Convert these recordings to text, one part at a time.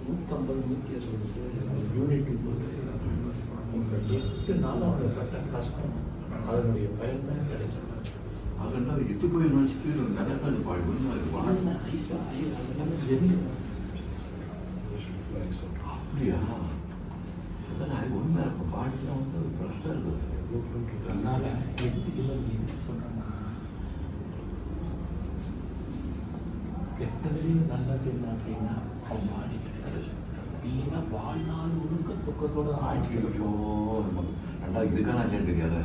நூற்றம்பது நூற்றி அறுபது யூனிட் போட்டு எட்டு நாள் அவங்க பட்ட கஷ்டம். அதனுடைய பயன் தான் கிடைச்சது. அதெல்லாம் எத்து போய் நினச்சிட்டு நடக்காது பாடு ஒன்றும் வாழ்ந்த ஐயோ அதெல்லாமே ஜெமியும் அப்படியா? அதான் அது உண்மை. இருக்கும் பாட்டுலாம் வந்து ஒரு பிரச்சனை இருக்குது அதனால எதுக்கு இல்லை எதுக்கு சொல்கிறேன்னா கெட்டதுலேயும் நல்லது என்ன அப்படின்னா அவன் பாடி கிடையாது. இல்லைன்னா வாழ்நாள் முழுக்க துக்கத்தோட லட்சம் நமக்கு ரெண்டாவது இதுக்கான தெரியாத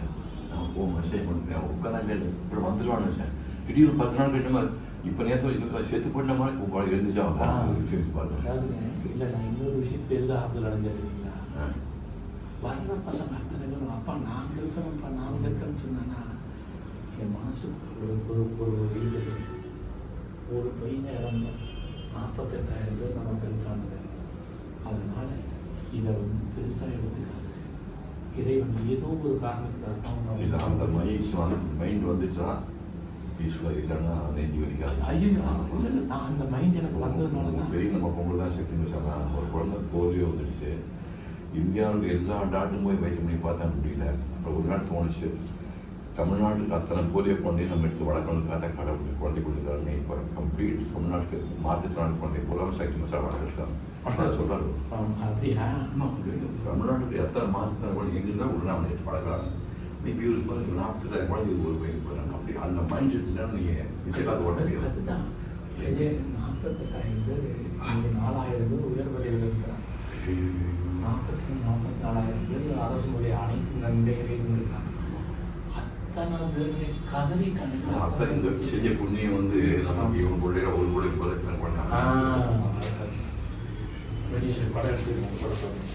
நான் போ மெசேஜ் பண்ணுறேன் உட்காந்து இப்படி வந்துடுவான்னு நினச்சேன் திடீர்னு பத்து நாள் கட்ட மாதிரி இப்போ நேற்று செத்து போட்ட மாதிரி இப்போ எழுந்துச்சா பார்த்தேன் அதாவதுங்க இல்லை நான் இன்னொரு விஷயம் பெரிய ஆறுதல் ஆ. வர்ற பசங்க அத்தனை பேரும் அப்பா நாங்கள் இருக்கிறோம்ப்பா நாங்கள் இருக்கிறோம்னு சொன்னாங்கன்னா என் மனசுக்கு ஒரு ஒரு ஒரு இது ஒரு பையனை இழந்தோம் நாற்பத்தெட்டாயிரம் பேர் நமக்கு இருக்காங்க அதனால் இதை வந்து பெருசாக எடுத்துக்காது இறைவன் ஏதோ ஒரு காரணத்துக்காக அந்த அவனை- மைண்ட் வந்து மைண்ட் வந்துச்சுன்னா பீஸ்ஃபுல்லாக இல்லைன்னா நெஞ்சு வலிக்காது. ஐயோ இல்லை நான் அந்த மைண்ட் எனக்கு வந்ததுனால தான். பெரிய நம்ம பொம்பளை தான் செத்துன்னு வச்சாங்க. ஒரு குழந்தை போலியோ வந்துடுச்சு. இந்தியாவுக்கு எல்லா டாக்டரும் போய் வைத்தியம் பண்ணி பார்த்தா முடியல. அப்புறம் ஒரு நாள் தோணுச்சு. தமிழ்நாட்டுக்கு அத்தனை போலியோ குழந்தையும் நம்ம எடுத்து வளர்க்கணுக்கு அதை கடவுள் குழந்தை கொடுக்குறாங்க இப்போ கம்ப்ளீட் தமிழ்நாட்டுக்கு மாற்றுத்திறனாளி குழந்தை பூரா சைக்கிள் மசாலா வளர்த்துருக்காங்க அதை சொல்கிறாரு ஆம், அப்படியா தமிழ்நாட்டுக்கு எத்தனை மாற்றுத்திறனாளி குழந்தை எங்கே இருந்தால் உள்ள எடுத்து வளர்க்குறாங்க மேபி இவருக்கு வந்து நாற்பத்தி குழந்தை ஒரு பையன் போகிறாங்க அப்படி அந்த மைண்ட் செட் இல்லைன்னா நீங்கள் பிச்சைக்காக ஓட்ட முடியாது. அதுதான். நாற்பத்தெட்டாயிரம் பேர் இங்கே நாலாயிரம் பேர் உயர்வடையில் இருக்கிறாங்க. நாற்பத்தி நாற்பத்தி நாலாயிரம் பேர் அரசு மொழி அனைத்து நன்மைகளையும் இருக்காங்க அத்தனை இந்த செஞ்ச புண்ணியம் வந்து நமக்கு இவன் பிள்ளைய ஒரு பிள்ளைக்கு பதில் பண்ணாங்க வெளியே